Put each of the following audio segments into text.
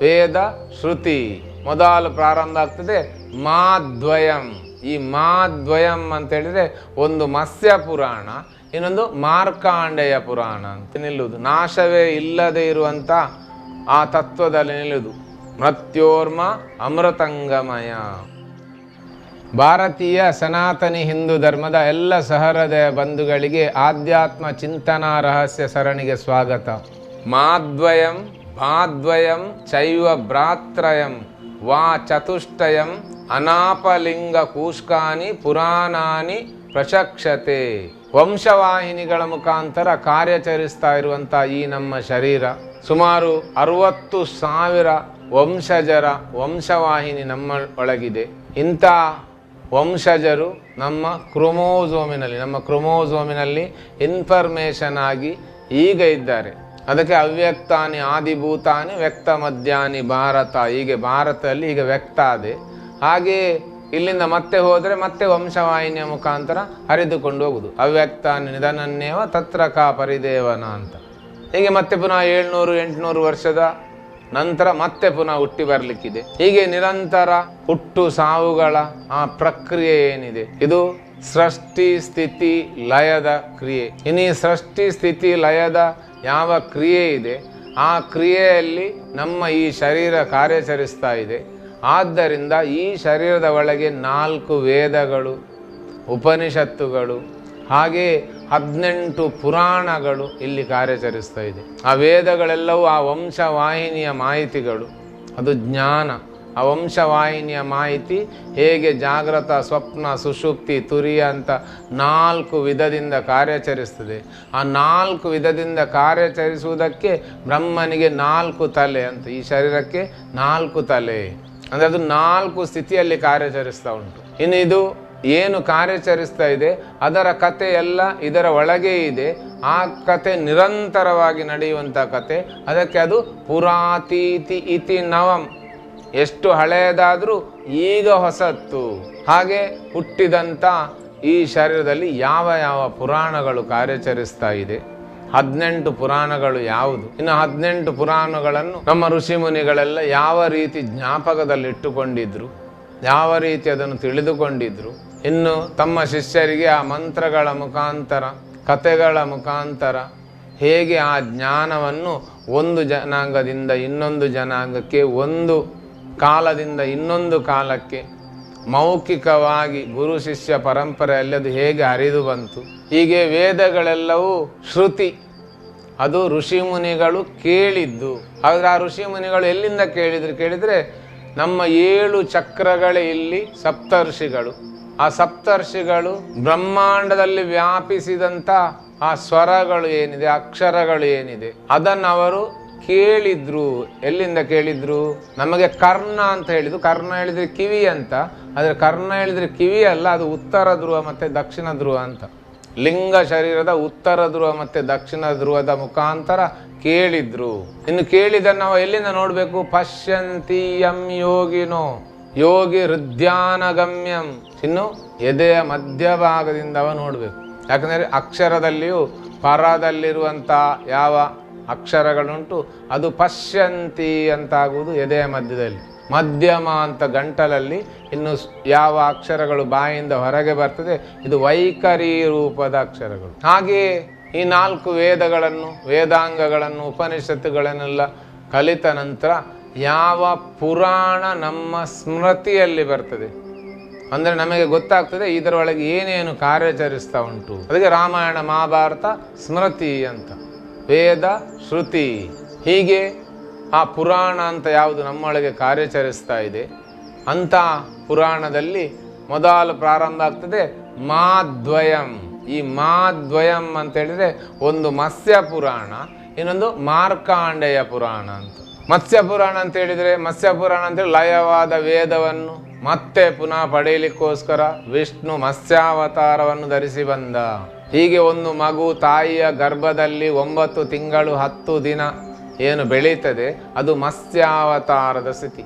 ವೇದ ಶ್ರುತಿ. ಮೊದಲು ಪ್ರಾರಂಭ ಆಗ್ತದೆ ಮಾದ್ವಯಂ. ಈ ಮಾದ್ವಯಂ ಅಂತ ಹೇಳಿದ್ರೆ ಒಂದು ಮತ್ಸ್ಯ ಪುರಾಣ, ಇನ್ನೊಂದು ಮಾರ್ಕಾಂಡೆಯ ಪುರಾಣ ಅಂತ ನಿಲ್ಲುವುದು. ನಾಶವೇ ಇಲ್ಲದೆ ಇರುವಂತ ಆ ತತ್ವದಲ್ಲಿ ನಿಲ್ಲುವುದು. ಮೃತ್ಯೋರ್ಮ ಅಮೃತಂಗಮಯ. ಭಾರತೀಯ ಸನಾತನಿ ಹಿಂದೂ ಧರ್ಮದ ಎಲ್ಲ ಸಹೃದಯ ಬಂಧುಗಳಿಗೆ ಆಧ್ಯಾತ್ಮ ಚಿಂತನಾ ರಹಸ್ಯ ಸರಣಿಗೆ ಸ್ವಾಗತ. ಮಾದ್ವಯಂ ಭಾದ್ವಯಂ ಚೈವ ಭ್ರಾತ್ರಯಂ ವಾ ಚತುಷ್ಟಯಂ ಅನಾಪಲಿಂಗ ಕೂಷ್ಕಾನಿ ಪುರಾಣಾನಿ ಪ್ರಶಕ್ಷತೆ ವಂಶವಾಹಿನಿಗಳ ಮುಖಾಂತರ ಕಾರ್ಯಚರಿಸ್ತಾ ಇರುವಂಥ ಈ ನಮ್ಮ ಶರೀರ ಸುಮಾರು ಅರವತ್ತು ಸಾವಿರ ವಂಶಜರ ವಂಶವಾಹಿನಿ ನಮ್ಮ ಒಳಗಿದೆ. ಇಂಥ ವಂಶಜರು ನಮ್ಮ ಕ್ರೋಮೋಸೋಮಿನಲ್ಲಿ ನಮ್ಮ ಕ್ರೋಮೋಸೋಮಿನಲ್ಲಿ ಇನ್ಫರ್ಮೇಷನ್ ಆಗಿ ಈಗ ಇದ್ದಾರೆ. ಅದಕ್ಕೆ ಅವ್ಯಕ್ತಾನಿ ಆದಿಭೂತಾನಿ ವ್ಯಕ್ತ ಮಧ್ಯಾನಿ ಭಾರತ. ಹೀಗೆ ಭಾರತದಲ್ಲಿ ಈಗ ವ್ಯಕ್ತ ಆದೆ. ಹಾಗೆ ಇಲ್ಲಿಂದ ಮತ್ತೆ ಹೋದರೆ ಮತ್ತೆ ವಂಶವಾಹಿನಿಯ ಮುಖಾಂತರ ಹರಿದುಕೊಂಡು ಹೋಗುದು. ಅವ್ಯಕ್ತಾನಿ ನಿಧನನ್ನೇವ ತತ್ರ ಕಾ ಪರಿದೇವನ ಅಂತ. ಹೀಗೆ ಮತ್ತೆ ಪುನಃ ಏಳ್ನೂರು, ಎಂಟುನೂರು ವರ್ಷದ ನಂತರ ಮತ್ತೆ ಪುನಃ ಹುಟ್ಟಿ ಬರಲಿಕ್ಕಿದೆ. ಹೀಗೆ ನಿರಂತರ ಹುಟ್ಟು ಸಾವುಗಳ ಆ ಪ್ರಕ್ರಿಯೆ ಏನಿದೆ? ಇದು ಸೃಷ್ಟಿ ಸ್ಥಿತಿ ಲಯದ ಕ್ರಿಯೆ. ಇನ್ನು ಸೃಷ್ಟಿ ಸ್ಥಿತಿ ಲಯದ ಯಾವ ಕ್ರಿಯೆ ಇದೆ, ಆ ಕ್ರಿಯೆಯಲ್ಲಿ ನಮ್ಮ ಈ ಶರೀರ ಕಾರ್ಯಾಚರಿಸ್ತಾ ಇದೆ. ಆದ್ದರಿಂದ ಈ ಶರೀರದ ಒಳಗೆ ನಾಲ್ಕು ವೇದಗಳು, ಉಪನಿಷತ್ತುಗಳು, ಹಾಗೆ ಹದಿನೆಂಟು ಪುರಾಣಗಳು ಇಲ್ಲಿ ಕಾರ್ಯಾಚರಿಸ್ತಾ ಇದೆ. ಆ ವೇದಗಳೆಲ್ಲವೂ ಆ ವಂಶವಾಹಿನಿಯ ಮಾಹಿತಿಗಳು, ಅದು ಜ್ಞಾನ. ಆ ವಂಶವಾಹಿನಿಯ ಮಾಹಿತಿ ಹೇಗೆ ಜಾಗ್ರತ, ಸ್ವಪ್ನ, ಸುಷುಪ್ತಿ, ತುರಿಯ ಅಂತ ನಾಲ್ಕು ವಿಧದಿಂದ ಕಾರ್ಯಾಚರಿಸ್ತದೆ. ಆ ನಾಲ್ಕು ವಿಧದಿಂದ ಕಾರ್ಯಾಚರಿಸುವುದಕ್ಕೆ ಬ್ರಹ್ಮನಿಗೆ ನಾಲ್ಕು ತಲೆ ಅಂತ, ಈ ಶರೀರಕ್ಕೆ ನಾಲ್ಕು ತಲೆ. ಅಂದರೆ ಅದು ನಾಲ್ಕು ಸ್ಥಿತಿಯಲ್ಲಿ ಕಾರ್ಯಾಚರಿಸ್ತಾ ಉಂಟು. ಇನ್ನು ಇದು ಏನು ಕಾರ್ಯಾಚರಿಸ್ತಾ ಇದೆ, ಅದರ ಕತೆ ಎಲ್ಲ ಇದರ ಒಳಗೆ ಇದೆ. ಆ ಕತೆ ನಿರಂತರವಾಗಿ ನಡೆಯುವಂಥ ಕತೆ. ಅದಕ್ಕೆ ಅದು ಪುರಾತೀತಿ ಇತಿ ನವಂ. ಎಷ್ಟು ಹಳೆಯದಾದರೂ ಈಗ ಹೊಸತ್ತು. ಹಾಗೆ ಹುಟ್ಟಿದಂಥ ಈ ಶರೀರದಲ್ಲಿ ಯಾವ ಯಾವ ಪುರಾಣಗಳು ಕಾರ್ಯಾಚರಿಸ್ತಾ ಇದೆ? ಹದಿನೆಂಟು ಪುರಾಣಗಳು ಯಾವುದು? ಇನ್ನು ಹದಿನೆಂಟು ಪುರಾಣಗಳನ್ನು ನಮ್ಮ ಋಷಿ ಮುನಿಗಳೆಲ್ಲ ಯಾವ ರೀತಿ ಜ್ಞಾಪಕದಲ್ಲಿಟ್ಟುಕೊಂಡಿದ್ರು? ಯಾವ ರೀತಿ ಅದನ್ನು ತಿಳಿದುಕೊಂಡಿದ್ರು? ಇನ್ನು ತಮ್ಮ ಶಿಷ್ಯರಿಗೆ ಆ ಮಂತ್ರಗಳ ಮುಖಾಂತರ ಕತೆಗಳ ಮುಖಾಂತರ ಹೇಗೆ ಆ ಜ್ಞಾನವನ್ನು ಒಂದು ಜನಾಂಗದಿಂದ ಇನ್ನೊಂದು ಜನಾಂಗಕ್ಕೆ ಒಂದು ಕಾಲದಿಂದ ಇನ್ನೊಂದು ಕಾಲಕ್ಕೆ ಮೌಖಿಕವಾಗಿ ಗುರು ಶಿಷ್ಯ ಪರಂಪರೆಯಲ್ಲಿ ಅದು ಹೇಗೆ ಹರಿದು ಬಂತು, ಹೀಗೆ ವೇದಗಳೆಲ್ಲವೂ ಶ್ರುತಿ. ಅದು ಋಷಿ ಮುನಿಗಳು ಕೇಳಿದ್ದು. ಆದರೆ ಆ ಋಷಿ ಮುನಿಗಳು ಎಲ್ಲಿಂದ ಕೇಳಿದ್ರು? ಕೇಳಿದರೆ ನಮ್ಮ ಏಳು ಚಕ್ರಗಳೇ ಇಲ್ಲಿ ಸಪ್ತರ್ಷಿಗಳು. ಆ ಸಪ್ತರ್ಷಿಗಳು ಬ್ರಹ್ಮಾಂಡದಲ್ಲಿ ವ್ಯಾಪಿಸಿದಂಥ ಆ ಸ್ವರಗಳು ಏನಿದೆ, ಅಕ್ಷರಗಳು ಏನಿದೆ, ಅದನ್ನು ಅವರು ಕೇಳಿದ್ರು, ಎಲ್ಲಿಂದ ಕೇಳಿದ್ರು? ನಮಗೆ ಕರ್ಣ ಅಂತ ಹೇಳಿದ್ರು. ಕರ್ಣ ಹೇಳಿದ್ರೆ ಕಿವಿ ಅಂತ. ಆದರೆ ಕರ್ಣ ಹೇಳಿದ್ರೆ ಕಿವಿ ಅಲ್ಲ, ಅದು ಉತ್ತರ ಧ್ರುವ ಮತ್ತೆ ದಕ್ಷಿಣ ಧ್ರುವ ಅಂತ. ಲಿಂಗ ಶರೀರದ ಉತ್ತರ ಧ್ರುವ ಮತ್ತೆ ದಕ್ಷಿಣ ಧ್ರುವದ ಮುಖಾಂತರ ಕೇಳಿದ್ರು. ಇನ್ನು ಕೇಳಿದನ್ನು ನಾವು ಎಲ್ಲಿಂದ ನೋಡಬೇಕು? ಪಶ್ಯಂತಿ ಎಂ ಯೋಗಿನೋ. ಯೋಗಿ ಹೃದ್ಯಾನಗಮ್ಯಂ. ಇನ್ನು ಎದೆಯ ಮಧ್ಯಭಾಗದಿಂದ ಅವ ನೋಡಬೇಕು. ಯಾಕಂದರೆ ಅಕ್ಷರದಲ್ಲಿಯೂ ಪರದಲ್ಲಿರುವಂಥ ಯಾವ ಅಕ್ಷರಗಳುಂಟು. ಅದು ಪಶ್ಯಂತಿ ಅಂತಾಗುವುದು ಎದೆಯ ಮಧ್ಯದಲ್ಲಿ. ಮಧ್ಯಮ ಅಂತ ಗಂಟಲಲ್ಲಿ ಇನ್ನು ಯಾವ ಅಕ್ಷರಗಳು ಬಾಯಿಂದ ಹೊರಗೆ ಬರ್ತದೆ, ಇದು ವೈಖರಿ ರೂಪದ ಅಕ್ಷರಗಳು. ಹಾಗೆಯೇ ಈ ನಾಲ್ಕು ವೇದಗಳನ್ನು, ವೇದಾಂಗಗಳನ್ನು, ಉಪನಿಷತ್ತುಗಳನ್ನೆಲ್ಲ ಕಲಿತ ನಂತರ ಯಾವ ಪುರಾಣ ನಮ್ಮ ಸ್ಮೃತಿಯಲ್ಲಿ ಬರ್ತದೆ? ಅಂದರೆ ನಮಗೆ ಗೊತ್ತಾಗ್ತದೆ, ಇದರೊಳಗೆ ಏನೇನು ಕಾರ್ಯಾಚರಿಸ್ತಾ ಉಂಟು. ಅದಕ್ಕೆ ರಾಮಾಯಣ, ಮಹಾಭಾರತ, ಸ್ಮೃತಿ ಅಂತ. ವೇದ ಶ್ರುತಿ. ಹೀಗೆ ಆ ಪುರಾಣ ಅಂತ ಯಾವುದು ನಮ್ಮೊಳಗೆ ಕಾರ್ಯಾಚರಿಸ್ತಾ ಇದೆ. ಅಂಥ ಪುರಾಣದಲ್ಲಿ ಮೊದಲು ಪ್ರಾರಂಭ ಆಗ್ತದೆ ಮಾದ್ವಯಂ. ಈ ಮಾದ್ವಯಂ ಅಂತ ಹೇಳಿದರೆ ಒಂದು ಮತ್ಸ್ಯ ಪುರಾಣ, ಇನ್ನೊಂದು ಮಾರ್ಕಾಂಡೆಯ ಪುರಾಣ ಅಂತ. ಮತ್ಸ್ಯ ಪುರಾಣ ಅಂತ ಹೇಳಿದರೆ ಮತ್ಸ್ಯ ಪುರಾಣ ಅಂದ್ರೆ ಲಯವಾದ ವೇದವನ್ನು ಮತ್ತೆ ಪುನಃ ಪಡೆಯಲಿಕ್ಕೋಸ್ಕರ ವಿಷ್ಣು ಮತ್ಸ್ಯಾವತಾರವನ್ನು ಧರಿಸಿ ಬಂದ. ಹೀಗೆ ಒಂದು ಮಗು ತಾಯಿಯ ಗರ್ಭದಲ್ಲಿ ಒಂಬತ್ತು ತಿಂಗಳು ಹತ್ತು ದಿನ ಏನು ಬೆಳೀತದೆ, ಅದು ಮತ್ಸ್ಯಾವತಾರದ ಸ್ಥಿತಿ.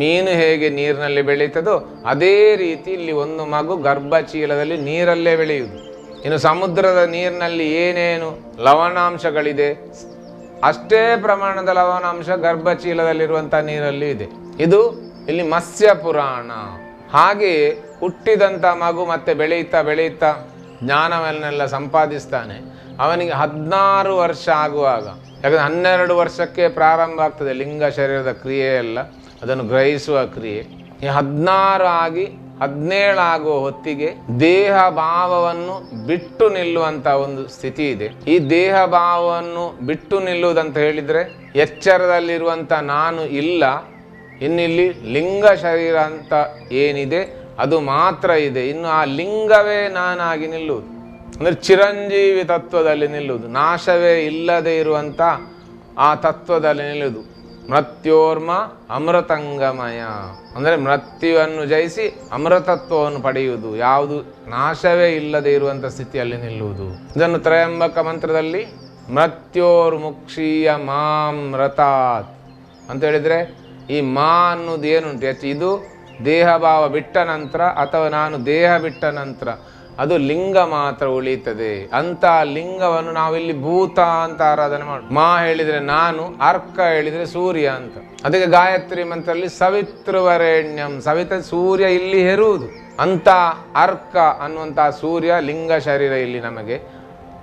ಮೀನು ಹೇಗೆ ನೀರಿನಲ್ಲಿ ಬೆಳೀತದೋ ಅದೇ ರೀತಿ ಇಲ್ಲಿ ಒಂದು ಮಗು ಗರ್ಭಚೀಲದಲ್ಲಿ ನೀರಲ್ಲೇ ಬೆಳೆಯುವುದು. ಇನ್ನು ಸಮುದ್ರದ ನೀರಿನಲ್ಲಿ ಏನೇನು ಲವಣಾಂಶಗಳಿದೆ? ಅಷ್ಟೇ ಪ್ರಮಾಣದ ಲವಣಾಂಶ ಗರ್ಭಚೀಲದಲ್ಲಿರುವಂಥ ನೀರಲ್ಲಿ ಇದೆ. ಇದು ಇಲ್ಲಿ ಮತ್ಸ್ಯ ಪುರಾಣ ಹಾಗೆಯೇ ಹುಟ್ಟಿದಂಥ ಮಗು ಮತ್ತೆ ಬೆಳೆಯುತ್ತಾ ಬೆಳೆಯುತ್ತಾ ಜ್ಞಾನವನ್ನೆಲ್ಲ ಸಂಪಾದಿಸ್ತಾನೆ. ಅವನಿಗೆ ಹದಿನಾರು ವರ್ಷ ಆಗುವಾಗ, ಯಾಕಂದರೆ ಹನ್ನೆರಡು ವರ್ಷಕ್ಕೆ ಪ್ರಾರಂಭ ಆಗ್ತದೆ ಲಿಂಗ ಶರೀರದ ಕ್ರಿಯೆ ಎಲ್ಲ, ಅದನ್ನು ಗ್ರಹಿಸುವ ಕ್ರಿಯೆ. ಈ ಹದಿನಾರು ಆಗಿ ಹದಿನೇಳು ಆಗುವ ಹೊತ್ತಿಗೆ ದೇಹ ಭಾವವನ್ನು ಬಿಟ್ಟು ನಿಲ್ಲುವಂಥ ಒಂದು ಸ್ಥಿತಿ ಇದೆ. ಈ ದೇಹ ಭಾವವನ್ನು ಬಿಟ್ಟು ನಿಲ್ಲುವುದಂತ ಹೇಳಿದ್ರೆ, ಎಚ್ಚರದಲ್ಲಿರುವಂತ ನಾನು ಇಲ್ಲ, ಇನ್ನಿಲ್ಲಿ ಲಿಂಗ ಶರೀರ ಅಂತ ಏನಿದೆ ಅದು ಮಾತ್ರ ಇದೆ. ಇನ್ನು ಆ ಲಿಂಗವೇ ನಾನಾಗಿ ನಿಲ್ಲುವುದು. ಅಂದರೆ ಚಿರಂಜೀವಿ ತತ್ವದಲ್ಲಿ ನಿಲ್ಲುವುದು. ನಾಶವೇ ಇಲ್ಲದೆ ಇರುವಂಥ ಆ ತತ್ವದಲ್ಲಿ ನಿಲ್ಲುವುದು. ಮೃತ್ಯೋರ್ಮ ಅಮೃತಂಗಮಯ. ಅಂದರೆ ಮೃತ್ಯುವನ್ನು ಜಯಿಸಿ ಅಮೃತತ್ವವನ್ನು ಪಡೆಯುವುದು. ಯಾವುದು? ನಾಶವೇ ಇಲ್ಲದೆ ಇರುವಂಥ ಸ್ಥಿತಿಯಲ್ಲಿ ನಿಲ್ಲುವುದು. ಇದನ್ನು ತ್ರಯಂಬಕ ಮಂತ್ರದಲ್ಲಿ ಮೃತ್ಯೋರ್ಮುಕ್ಷೀಯ ಮಾಮೃತಾತ್ ಅಂತ ಹೇಳಿದರೆ ಈ ಮಾ ಅನ್ನೋದು ಏನುಂಟು? ಹೆಚ್ಚು ಇದು ದೇಹಭಾವ ಬಿಟ್ಟ ನಂತರ ಅಥವಾ ನಾನು ದೇಹ ಬಿಟ್ಟ ನಂತರ ಅದು ಲಿಂಗ ಮಾತ್ರ ಉಳಿಯುತ್ತದೆ. ಅಂತ ಲಿಂಗವನ್ನು ನಾವಿಲ್ಲಿ ಭೂತ ಅಂತ ಆರಾಧನೆ ಮಾಡ ಮಾ ಹೇಳಿದ್ರೆ ನಾನು, ಅರ್ಕ ಹೇಳಿದ್ರೆ ಸೂರ್ಯ ಅಂತ. ಅದಕ್ಕೆ ಗಾಯತ್ರಿ ಮಂತ್ರದಲ್ಲಿ ಸವಿತೃವರೆಣ್ಯಂ, ಸವಿತ ಸೂರ್ಯ ಇಲ್ಲಿ ಹೆರುವುದು. ಅಂತ ಅರ್ಕ ಅನ್ನುವಂಥ ಸೂರ್ಯ ಲಿಂಗ ಶರೀರ ಇಲ್ಲಿ ನಮಗೆ.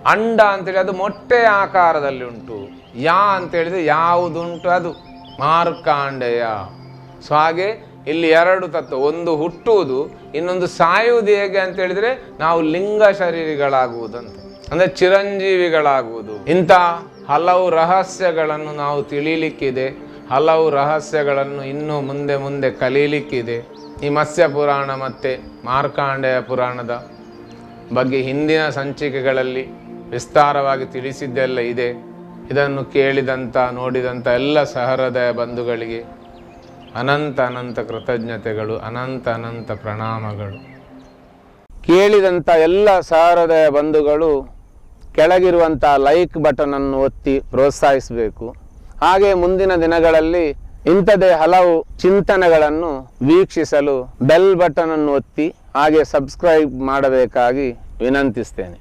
ಅಂಡ ಅಂತೇಳಿ ಅದು ಮೊಟ್ಟೆ ಆಕಾರದಲ್ಲಿ ಉಂಟು. ಯಾ ಅಂತ ಹೇಳಿದ್ರೆ ಯಾವುದುಂಟು ಅದು ಮಾರ್ಕಾಂಡೆಯ. ಸೊ ಹಾಗೆ ಇಲ್ಲಿ ಎರಡು ತತ್ವ, ಒಂದು ಹುಟ್ಟುವುದು, ಇನ್ನೊಂದು ಸಾಯುವುದು ಹೇಗೆ ಅಂತ ಹೇಳಿದ್ರೆ ನಾವು ಲಿಂಗ ಶರೀರಿಗಳಾಗುವುದಂತೆ. ಅಂದ್ರೆ ಚಿರಂಜೀವಿಗಳಾಗುವುದು. ಇಂಥ ಹಲವು ರಹಸ್ಯಗಳನ್ನು ನಾವು ತಿಳಿಲಿಕ್ಕಿದೆ. ಹಲವು ರಹಸ್ಯಗಳನ್ನು ಇನ್ನೂ ಮುಂದೆ ಮುಂದೆ ಕಲೀಲಿಕ್ಕಿದೆ. ಈ ಮತ್ಸ್ಯ ಪುರಾಣ ಮತ್ತೆ ಮಾರ್ಕಾಂಡೆಯ ಪುರಾಣದ ಬಗ್ಗೆ ಹಿಂದಿನ ಸಂಚಿಕೆಗಳಲ್ಲಿ ವಿಸ್ತಾರವಾಗಿ ತಿಳಿಸಿದ್ದೆಲ್ಲ ಇದೆ. ಇದನ್ನು ಕೇಳಿದಂಥ ನೋಡಿದಂಥ ಎಲ್ಲ ಸಹೃದಯ ಬಂಧುಗಳಿಗೆ ಅನಂತ ಅನಂತ ಕೃತಜ್ಞತೆಗಳು, ಅನಂತ ಅನಂತ ಪ್ರಣಾಮಗಳು. ಕೇಳಿದಂಥ ಎಲ್ಲ ಸಹೃದಯ ಬಂಧುಗಳು ಕೆಳಗಿರುವಂಥ ಲೈಕ್ ಬಟನ್ ಅನ್ನು ಒತ್ತಿ ಪ್ರೋತ್ಸಾಹಿಸಬೇಕು. ಹಾಗೆ ಮುಂದಿನ ದಿನಗಳಲ್ಲಿ ಇಂಥದೇ ಹಲವು ಚಿಂತನೆಗಳನ್ನು ವೀಕ್ಷಿಸಲು ಬೆಲ್ ಬಟನ್ ಅನ್ನು ಒತ್ತಿ ಹಾಗೆ ಸಬ್ಸ್ಕ್ರೈಬ್ ಮಾಡಬೇಕಾಗಿ ವಿನಂತಿಸ್ತೇನೆ.